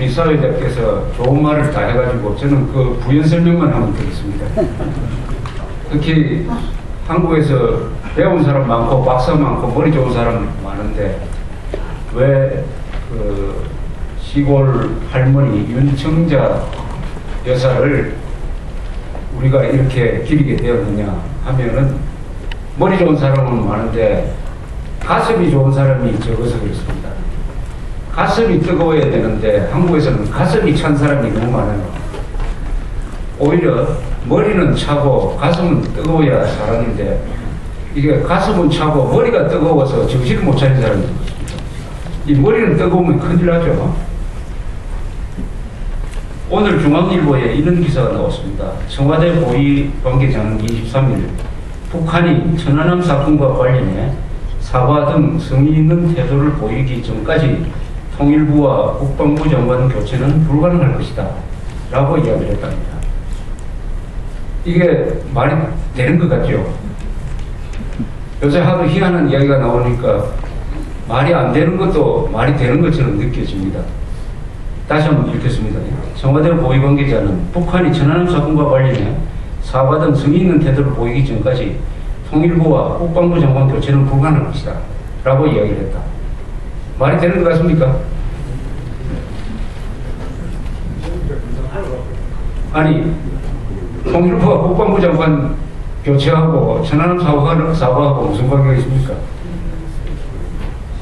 우리 사회자께서 좋은 말을 다 해가지고 저는 그 부연 설명만 하면 되겠습니다. 특히 한국에서 배운 사람 많고 박사 많고 머리 좋은 사람 많은데 왜 그 시골 할머니 윤청자 여사를 우리가 이렇게 기리게 되었느냐 하면은 머리 좋은 사람은 많은데 가슴이 좋은 사람이 적어서 그렇습니다. 가슴이 뜨거워야 되는데 한국에서는 가슴이 찬 사람이 너무 많아요. 오히려 머리는 차고 가슴은 뜨거워야 사람인데 이게 가슴은 차고 머리가 뜨거워서 정신을 못 차린 사람이. 이 머리는 뜨거우면 큰일 나죠. 오늘 중앙일보에 이런 기사가 나왔습니다. 청와대 고위 관계자는 23일 북한이 천안함 사건과 관련해 사과 등 성의 있는 태도를 보이기 전까지 통일부와 국방부 장관 교체는 불가능할 것이다. 라고 이야기를 했답니다. 이게 말이 되는 것 같죠? 요새 하도 희한한 이야기가 나오니까 말이 안 되는 것도 말이 되는 것처럼 느껴집니다. 다시 한번 읽겠습니다. 청와대 고위 관계자는 북한이 천안함 사건과 관련해 사과 등 성의 있는 태도를 보이기 전까지 통일부와 국방부 장관 교체는 불가능할 것이다. 라고 이야기를 했다. 말이 되는 것 같습니까? 아니, 통일부와 국방부 장관 교체하고 천안함 사과하고, 사과하고 무슨 관계가 있습니까?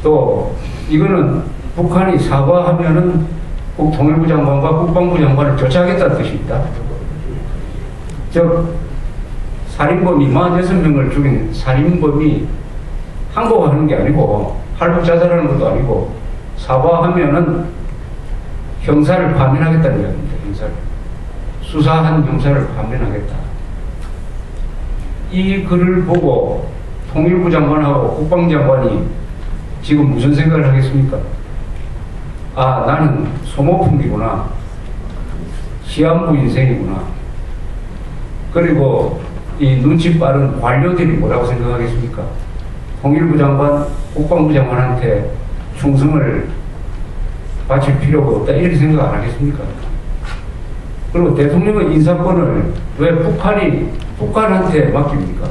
또, 이거는 북한이 사과하면은 국 통일부 장관과 국방부 장관을 교체하겠다는 뜻입니다. 즉, 살인범이 46명을 죽인 살인범이 항복하는 게 아니고 할복 자살하는 것도 아니고 사과하면은 형사를 파면하겠다는 이야기입니다. 형사를. 수사한 형사를 파면하겠다. 이 글을 보고 통일부 장관하고 국방장관이 지금 무슨 생각을 하겠습니까? 아, 나는 소모품이구나. 시한부 인생이구나. 그리고 이 눈치 빠른 관료들이 뭐라고 생각하겠습니까? 통일부 장관, 국방부 장관한테 충성을 바칠 필요가 없다. 이렇게 생각 안 하겠습니까? 그리고 대통령의 인사권을 왜 북한이 북한한테 맡깁니까?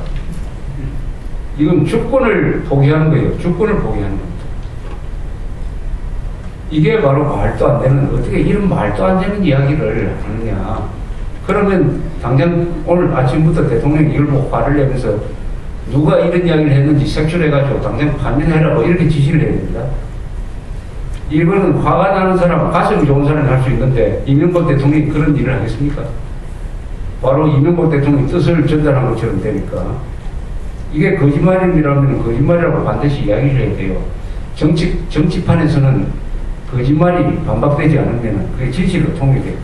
이건 주권을 포기하는 거예요. 주권을 포기하는 겁니다. 이게 바로 말도 안 되는, 어떻게 이런 말도 안 되는 이야기를 하느냐. 그러면 당장 오늘 아침부터 대통령이 이걸 보고 화를 내면서 누가 이런 이야기를 했는지 색출해가지고 당장 판명해라 뭐 이렇게 지시를 해야 됩니다. 이거는 화가 나는 사람, 가슴이 좋은 사람이 할수 있는데 이명박 대통령이 그런 일을 하겠습니까? 바로 이명박 대통령이 뜻을 전달한 것처럼 되니까 이게 거짓말이라면 거짓말이라고 반드시 이야기를 해야 돼요. 정치, 정치판에서는 거짓말이 반박되지 않으면 그게 진실로 통일돼요.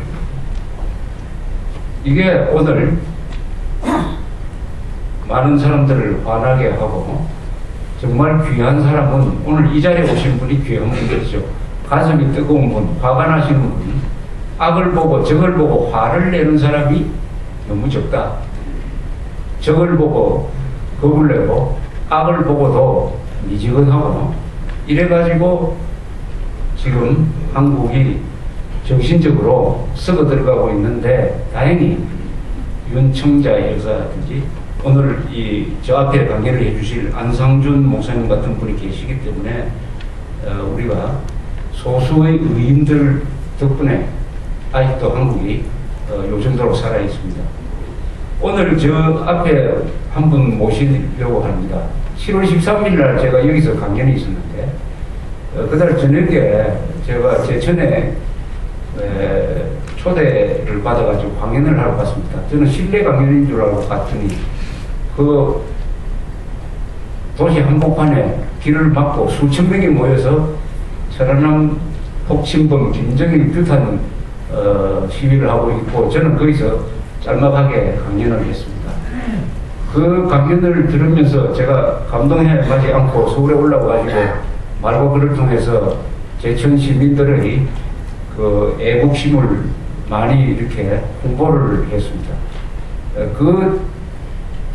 이게 오늘 많은 사람들을 화나게 하고 정말 귀한 사람은 오늘 이 자리에 오신 분이 귀한 분들이죠. 가슴이 뜨거운 분, 화가 나시는 분, 악을 보고 적을 보고 화를 내는 사람이 너무 적다. 적을 보고 겁을 내고 악을 보고도 미지근하고 이래가지고 지금 한국이 정신적으로 썩어 들어가고 있는데 다행히 윤청자 여사라든지 오늘 이 저 앞에 강연을 해주실 안상준 목사님 같은 분이 계시기 때문에 어, 우리가 소수의 의인들 덕분에 아직도 한국이 어, 요 정도로 살아 있습니다. 오늘 저 앞에 한 분 모시려고 합니다. 7월 13일 날 제가 여기서 강연이 있었는데 어, 그달 저녁에 제가 제천에 에, 초대를 받아가지고 강연을 하러 갔습니다. 저는 실내 강연인 줄 알고 갔더니 그 도시 한복판에 길을 막고 수천 명이 모여서 천안함 폭침범 김정일 규탄 어, 시위를 하고 있고 저는 거기서 짤막하게 강연을 했습니다. 그 강연을 들으면서 제가 감동해 가지 않고 서울에 올라와가지고 말고 글을 통해서 제천 시민들의 그 애국심을 많이 이렇게 홍보를 했습니다. 그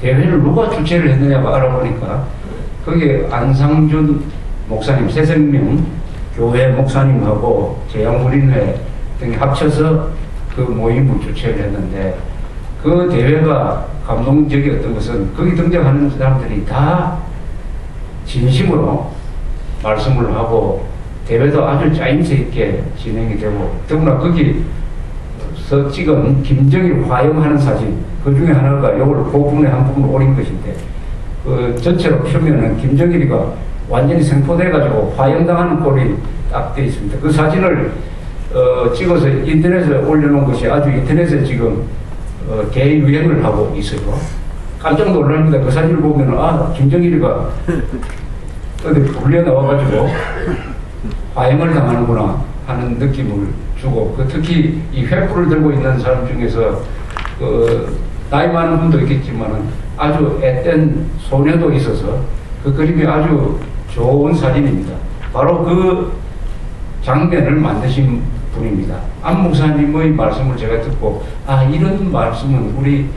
대회를 누가 주최를 했느냐고 알아보니까 거기에 안상준 목사님, 새생명 교회 목사님하고 제양훈인회 등이 합쳐서 그 모임을 주최를 했는데 그 대회가 감동적이었던 것은 거기 등장하는 사람들이 다 진심으로 말씀을 하고 대회도 아주 짜임새 있게 진행이 되고 더구나 거기 서 찍은 김정일 화영하는 사진 그 중에 하나가 요걸 그 부분에 한 부분 올린 것인데 그 전체로 펴면은 김정일이가 완전히 생포돼가지고 화영당하는 꼴이 딱돼 있습니다. 그 사진을 어, 찍어서 인터넷에 올려놓은 것이 아주 인터넷에 지금 어, 대유행을 하고 있어요. 깜짝 놀랍니다. 그 사진을 보면 아 김정일이가 어디 불려 나와가지고 화형을 당하는구나 하는 느낌을 주고 그 특히 이 횃불을 들고 있는 사람 중에서 그 나이 많은 분도 있겠지만은 아주 앳된 소녀도 있어서 그 그림이 아주 좋은 사진입니다. 바로 그 장면을 만드신 분입니다. 안 목사님의 말씀을 제가 듣고 아 이런 말씀은 우리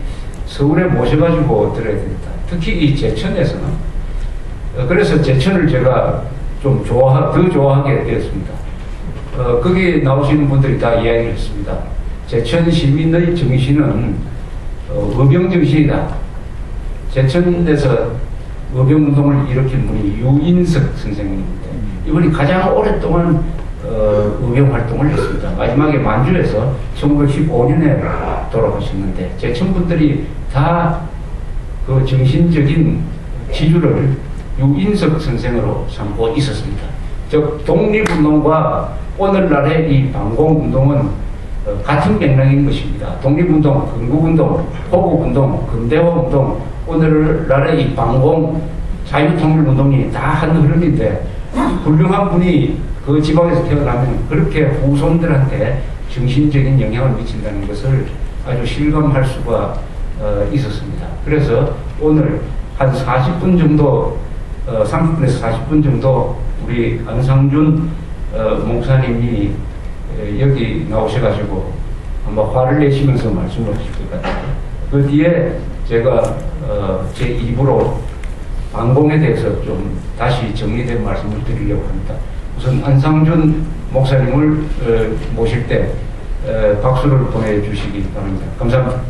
서울에 모셔가지고 들어야 되겠다. 특히 이 제천에서는 어, 그래서 제천을 제가 좀 좋아 더 좋아하게 되었습니다. 어, 거기 나오시는 분들이 다 이야기를 했습니다. 제천 시민의 정신은 어, 의병 정신이다. 제천에서 의병 운동을 일으킨 분이 유인석 선생님인데 이분이 가장 오랫동안 어, 의병 활동을 했습니다. 마지막에 만주에서 1915년에 돌아가셨는데 제천 분들이 다 그 정신적인 지주를 유인석 선생으로 삼고 있었습니다. 즉 독립운동과 오늘날의 이 반공운동은 어, 같은 맥락인 것입니다. 독립운동, 건국운동, 호국운동, 근대화운동, 오늘날의 이 반공 자유통일운동이 다 한 흐름인데 훌륭한 분이 그 지방에서 태어나면 그렇게 후손들한테 정신적인 영향을 미친다는 것을 아주 실감할 수가 어, 있었습니다. 그래서 오늘 한 40분 정도, 어, 30분에서 40분 정도 우리 안상준 어, 목사님이 에, 여기 나오셔가지고 아마 화를 내시면서 말씀을 하실 것 같아요. 그 뒤에 제가 어, 제 입으로 방공에 대해서 좀 다시 정리된 말씀을 드리려고 합니다. 우선 안상준 목사님을 어, 모실 때 어, 박수를 보내주시기 바랍니다. 감사합니다.